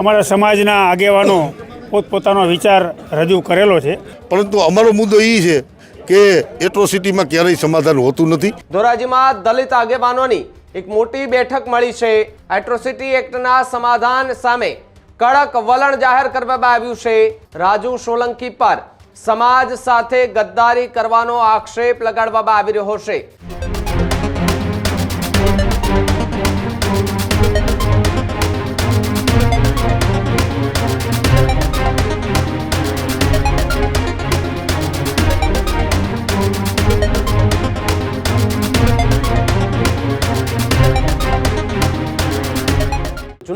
અમારા સમાજના આગેવાનો પોતપોતાનો વિચાર રજૂ કરેલો છે. પરંતુ અમારો મુદ્દો એ છે કે એટ્રોસિટીમાં ક્યારેય સમાધાન હોતું નથી. ધોરાજીમાં દલિત આગેવાનોની એક મોટી બેઠક મળી છે. એટ્રોસિટી એક્ટના સમાધાન સામે કડક વલણ જાહેર કરવામાં આવ્યું છે. રાજુ સોલંકી પર સમાજ સાથે ગદ્દારી કરવાનો આક્ષેપ લગાડવામાં આવી રહ્યો છે.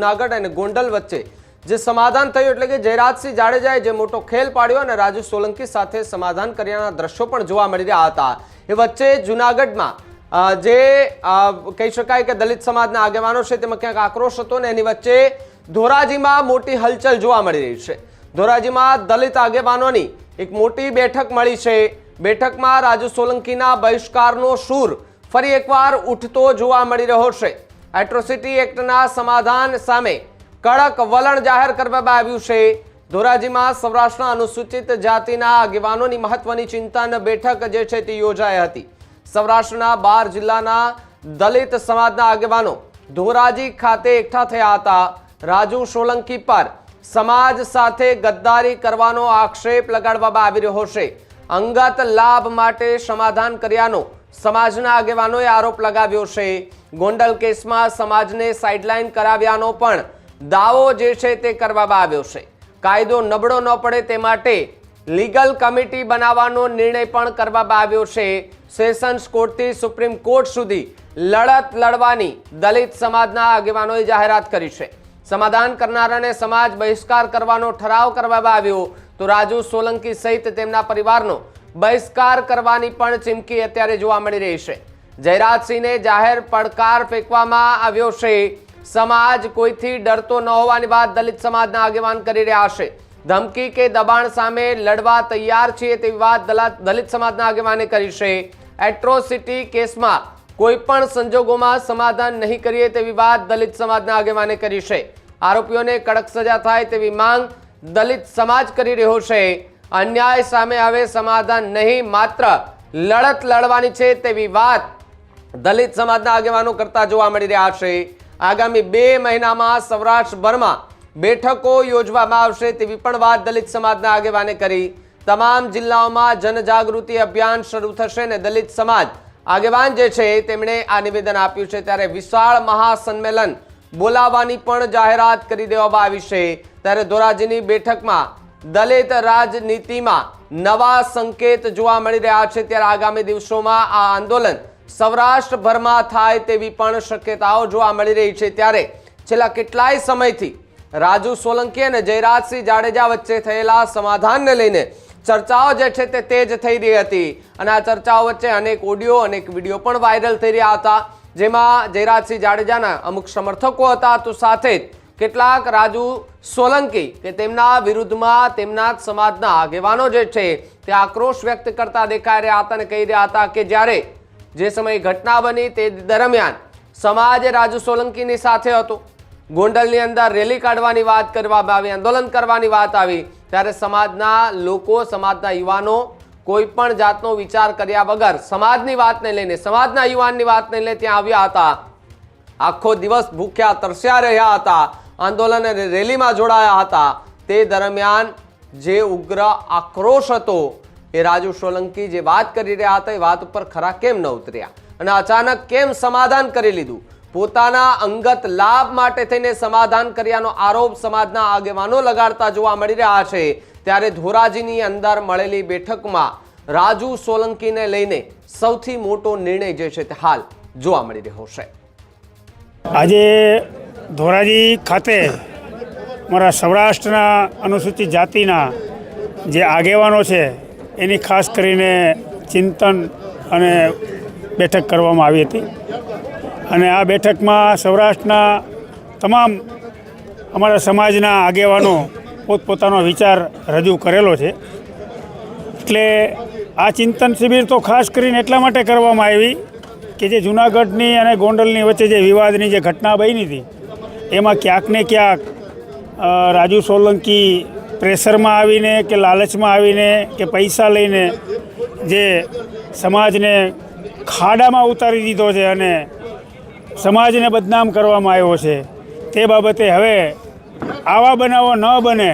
જુનાગઢ અને ગોંડલ વચ્ચે જે સમાધાન થયું એટલે કે જયરાજસિંહ જાડેજાએ જે મોટો ખેલ પાડ્યો અને રાજુ સોલંકી સાથે સમાધાન કર્યાના દ્રશ્યો પણ જોવા મળી રહ્યા હતા. એ વચ્ચે જુનાગઢમાં જે કહી શકાય કે દલિત સમાજના આગેવાનો છે તેમાં ક્યાંક આક્રોશ હતો ને એની વચ્ચે ધોરાજીમાં મોટી હલચલ જોવા મળી રહી છે. ધોરાજીમાં દલિત આગેવાનોની એક મોટી બેઠક મળી છે. બેઠકમાં રાજુ સોલંકીના બહિષ્કારનો સૂર ફરી એકવાર ઉઠતો જોવા મળી રહ્યો છે. એટ્રોસિટી એક્ટના સમાધાન સામે કડક વલણ જાહેર કરવામાં આવ્યું છે. ધોરાજીમાં સૌરાષ્ટ્રના અનુસૂચિત જાતિના આગેવાનોની મહત્વની ચિંતન બેઠક જે છે તે યોજાઈ હતી. સૌરાષ્ટ્રના બાર જિલ્લાના દલિત સમાજના આગેવાનો ધોરાજી ખાતે એકઠા થયા હતા. રાજુ સોલંકી પર સમાજ સાથે ગદ્દારી કરવાનો આક્ષેપ લગાડવામાં આવી રહ્યો છે. અંગત લાભ માટે સમાધાન કર્યાનો સમાજના આગેવાનોએ આરોપ લગાવ્યો છે. ગોંડલ કેસમાં સમાજને સાઇડલાઇન કરાવ્યાનો પણ દાવો જે છે તે કરવામાં આવ્યો છે. કાયદો નબળો ન પડે તે માટે લીગલ કમિટી બનાવવાનો નિર્ણય પણ કરવામાં આવ્યો છે. સેશન્સ કોર્ટથી સુપ્રીમ કોર્ટ સુધી લડત લડવાની દલિત સમાજના આગેવાનોએ જાહેરાત કરી છે. સમાધાન કરનારાને સમાજ બહિષ્કાર કરવાનો ઠરાવ કરવામાં આવ્યો. તો રાજુ સોલંકી સહિત તેમના પરિવારનો બહિષ્કાર કરવાની પણ ચીમકી અત્યારે જોવા મળી રહી છે. જયરાજસિંહને જાહેર પડકાર ફેંકવામાં આવ્યો છે. સમાજ કોઈથી ડરતો ન હોવાની વાત દલિત સમાજના આગેવાન કરી રહ્યા છે. ધમકી કે દબાણ સામે લડવા તૈયાર છીએ તેવી વાત દલા- દલિત સમાજના આગેવાને કરી છે. એટ્રોસિટી કેસમાં કોઈ પણ સંજોગોમાં સમાધાન નહીં કરીએ તેવી વાત દલિત સમાજના આગેવાને કરી છે. આરોપીઓને કડક સજા થાય તેવી માંગ દલિત સમાજ કરી રહ્યો છે. અન્યાય સામે હવે સમાધાન નહીં, માત્ર લડત લડવાની છે તેવી વાત દલિત સમાજના આગેવાનો કરતા જોવા મળી રહ્યા છે. આગામી બે મહિનામાં સૌરાષ્ટ્રભરમાં બેઠકો યોજવામાં આવશે તેવી પણ વાત દલિત સમાજના આગેવાને કરી. તમામ જિલ્લાઓમાં જનજાગૃતિ અભિયાન શરૂ થશે અને દલિત સમાજ આગેવાન જે છે તેમણે આ નિવેદન આપ્યું છે. ત્યારે વિશાળ મહાસંમેલન બોલાવવાની પણ જાહેરાત કરી દેવામાં આવી છે. ત્યારે ધોરાજીની બેઠકમાં દલિત રાજનીતિમાં નવા સંકેત જોવા મળી રહ્યા છે. ત્યારે આગામી દિવસોમાં આ આંદોલન સૌરાષ્ટ્રભરમાં થાય તેવી પણ શક્યતાઓ જોવા મળી રહી છે. ત્યારે છેલ્લા કેટલાય સમયથી રાજુ સોલંકી અને જયરાજસિંહ જાડેજા વચ્ચે થયેલા સમાધાનને લઈને ચર્ચાઓ જે છે તે તેજ થઈ રહી હતી. અને આ ચર્ચાઓ વચ્ચે અનેક ઓડિયો, અનેક વીડિયો પણ વાયરલ થઈ રહ્યા હતા. જેમાં જયરાજસિંહ જાડેજાના અમુક સમર્થકો હતા. તો સાથે જ કેટલાક રાજુ સોલંકી કે તેમના વિરુદ્ધમાં તેમના સમાજના આગેવાનો જે છે તે આક્રોશ વ્યક્ત કરતા દેખાઈ રહ્યા હતા અને કહી રહ્યા હતા કે જ્યારે જે સમયે ઘટના બની તે દરમિયાન સમાજ રાજુ સોલંકીની સાથે હતો. ગોંડલની અંદર રેલી કાઢવાની વાત કરવામાં આવી, આંદોલન કરવાની વાત આવી, ત્યારે સમાજના લોકો, સમાજના યુવાનો કોઈ પણ જાતનો વિચાર કર્યા વગર સમાજની વાતને લઈને, સમાજના યુવાનની વાતને લઈને ત્યાં આવ્યા હતા. આખો દિવસ ભૂખ્યા તરસ્યા રહ્યા હતા. આંદોલન અને રેલીમાં જોડાયા હતા. તે દરમિયાન જે ઉગ્ર આક્રોશ હતો, એ રાજુ સોલંકી જે વાત કરી રહ્યા હતા, એ વાત ઉપર ખરા કેમ ન ઉતર્યા? અને અચાનક કેમ સમાધાન કરી લીધું? પોતાના અંગત લાભ માટે થઈને સમાધાન કર્યાનો આરોપ સમાજના આગેવાનો લગાડતા જોવા મળી રહ્યા છે. ત્યારે ધોરાજીની અંદર મળેલી બેઠકમાં રાજુ સોલંકીને લઈને સૌથી મોટો નિર્ણય જે છે તે હાલ જોવા મળી રહ્યો છે. આજે ધોરાજી ખાતે મારા સૌરાષ્ટ્રના અનુસૂચિત જાતિના જે આગેવાનો છે, એની ખાસ કરીને ચિંતન અને બેઠક કરવામાં આવી હતી. અને આ બેઠકમાં સૌરાષ્ટ્રના તમામ અમારા સમાજના આગેવાનો પોતપોતાનો વિચાર રજૂ કરેલો છે. એટલે આ ચિંતન શિબિર તો ખાસ કરીને એટલા માટે કરવામાં આવી કે જે જૂનાગઢની અને ગોંડલની વચ્ચે જે વિવાદની જે ઘટના બની હતી એમાં ક્યાંક ને ક્યાંક રાજુ સોલંકી પ્રેશરમાં આવીને કે લાલચમાં આવીને કે પૈસા લઈને જે સમાજને ખાડામાં ઉતારી દીધો છે અને સમાજને બદનામ કરવામાં આવ્યો છે, તે બાબતે હવે આવા બનાવો ન બને.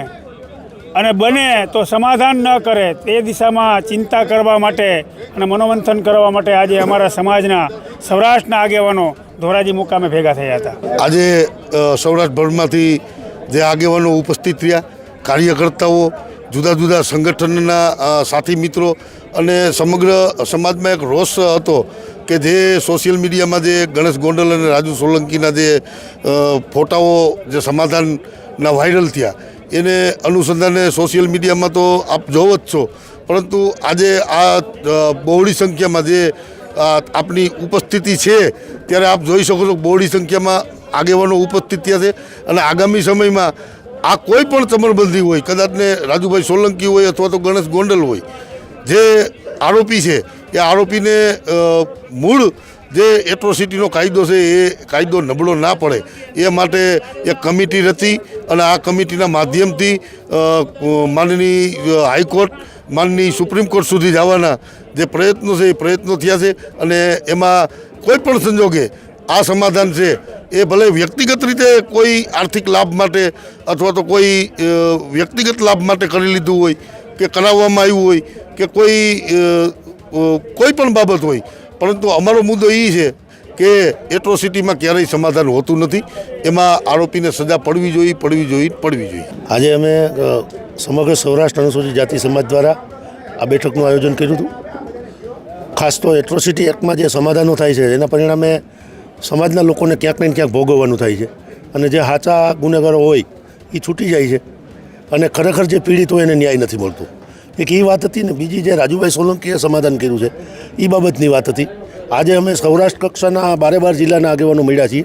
અને બને તો સમાધાન ન કરે તે દિશામાં ચિંતા કરવા માટે અને મનોમંથન કરવા માટે આજે અમારા સમાજના સૌરાષ્ટ્રના આગેવાનો ધોરાજી મુકામે ભેગા થયા હતા. આજે સૌરાષ્ટ્રભરમાંથી જે આગેવાનો ઉપસ્થિત રહ્યા, કાર્યકર્તાઓ, જુદા જુદા સંગઠનના સાથી મિત્રો અને સમગ્ર સમાજમાં એક રોષ હતો કે જે સોશિયલ મીડિયામાં જે ગણેશ ગોંડલ અને રાજુ સોલંકીના જે ફોટાઓ જે સમાધાનના વાયરલ થયા એને અનુસંધાને સોશિયલ મીડિયામાં તો આપ જોવો જ છો. પરંતુ આજે આ બહોળી સંખ્યામાં જે આપની ઉપસ્થિતિ છે, ત્યારે આપ જોઈ શકો છો બહોળી સંખ્યામાં આગેવાનો ઉપસ્થિત થયા છે. અને આગામી સમયમાં આ કોઈ પણ ચમરબંધી હોય કદાચને રાજુભાઈ સોલંકી હોય અથવા તો ગણેશ ગોંડલ હોય, જે આરોપી છે, એ આરોપીને મૂળ જે એટ્રોસિટીનો કાયદો છે એ કાયદો નબળો ના પડે એ માટે એક કમિટી રચી અને આ કમિટીના માધ્યમથી અ, માનનીય હાઈકોર્ટ માનની સુપ્રીમ કોર્ટ સુધી જવાના જે પ્રયત્નો છે એ પ્રયત્નો થયા છે અને એમાં કોઈ પણ સંજોગે આ સમાધાન છે એ ભલે વ્યક્તિગત રીતે કોઈ આર્થિક લાભ માટે અથવા તો કોઈ વ્યક્તિગત લાભ માટે કરી લીધું હોય કે કરાવવામાં આવ્યું હોય કે કોઈ કોઈ પણ બાબત હોય પરંતુ અમારો મુદ્દો એ છે કે એટ્રોસિટીમાં ક્યારેય સમાધાન હોતું નથી. એમાં આરોપીને સજા પડવી જોઈએ પડવી જોઈએ પડવી જોઈએ. આજે અમે સમગ્ર સૌરાષ્ટ્ર અનુસૂચિત જાતિ સમાજ દ્વારા આ બેઠકનું આયોજન કર્યું હતું. ખાસ તો એટ્રોસિટી એક્ટમાં જે સમાધાનો થાય છે, એના પરિણામે સમાજના લોકોને ક્યાંક ને ક્યાંક ભોગવવાનું થાય છે. અને જે સાચા ગુનેગારો હોય એ છૂટી જાય છે. અને ખરેખર જે પીડિત હોય એને ન્યાય નથી મળતો. એક એ વાત હતી ને બીજી જે રાજુભાઈ સોલંકીએ સમાધાન કર્યું છે એ બાબતની વાત હતી. આજે અમે સૌરાષ્ટ્ર કક્ષાના બારે બાર જિલ્લાના આગેવાનો મળ્યા છીએ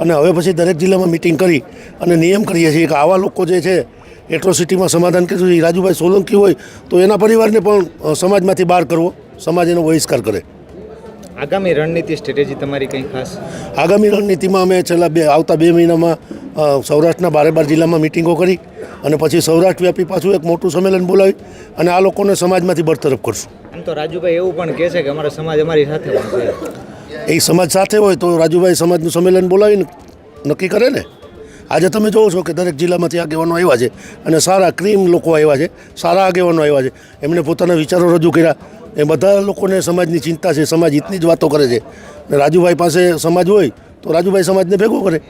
અને હવે પછી દરેક જિલ્લામાં મિટિંગ કરી અને નિયમ કરીએ છીએ કે આવા લોકો જે છે એટ્રોસિટીમાં સમાધાન કર્યું છે એ રાજુભાઈ સોલંકી હોય તો એના પરિવારને પણ સમાજમાંથી બહાર કરવો સમાજ એનો બહિષ્કાર કરે. આગામી રણનીતિ સ્ટ્રેટેજી તમારી કંઈ ખાસ? આગામી રણનીતિમાં અમે છેલ્લા બે આવતા બે મહિનામાં સૌરાષ્ટ્રના બારે બાર જિલ્લામાં મિટિંગો કરી અને પછી સૌરાષ્ટ્ર વ્યાપી પાછું એક મોટું સંમેલન બોલાવી અને આ લોકોને સમાજમાંથી બરતરફ કરશું. એમ તો રાજુભાઈ એવું પણ કહે છે કે અમારો સમાજ અમારી સાથે એ સમાજ સાથે હોય તો રાજુભાઈ સમાજનું સંમેલન બોલાવીને નક્કી કરે ને? આજે તમે જોવો છો કે દરેક જિલ્લામાંથી આગેવાનો આવ્યા છે અને સારા ક્રીમ લોકો આવ્યા છે સારા આગેવાનો આવ્યા છે. એમણે પોતાના વિચારો રજૂ કર્યા. એ બધા લોકોને સમાજની ચિંતા છે સમાજ હિતની જ વાતો કરે છે. રાજુભાઈ પાસે સમાજ હોય તો રાજુભાઈ સમાજને ભેગો કરે.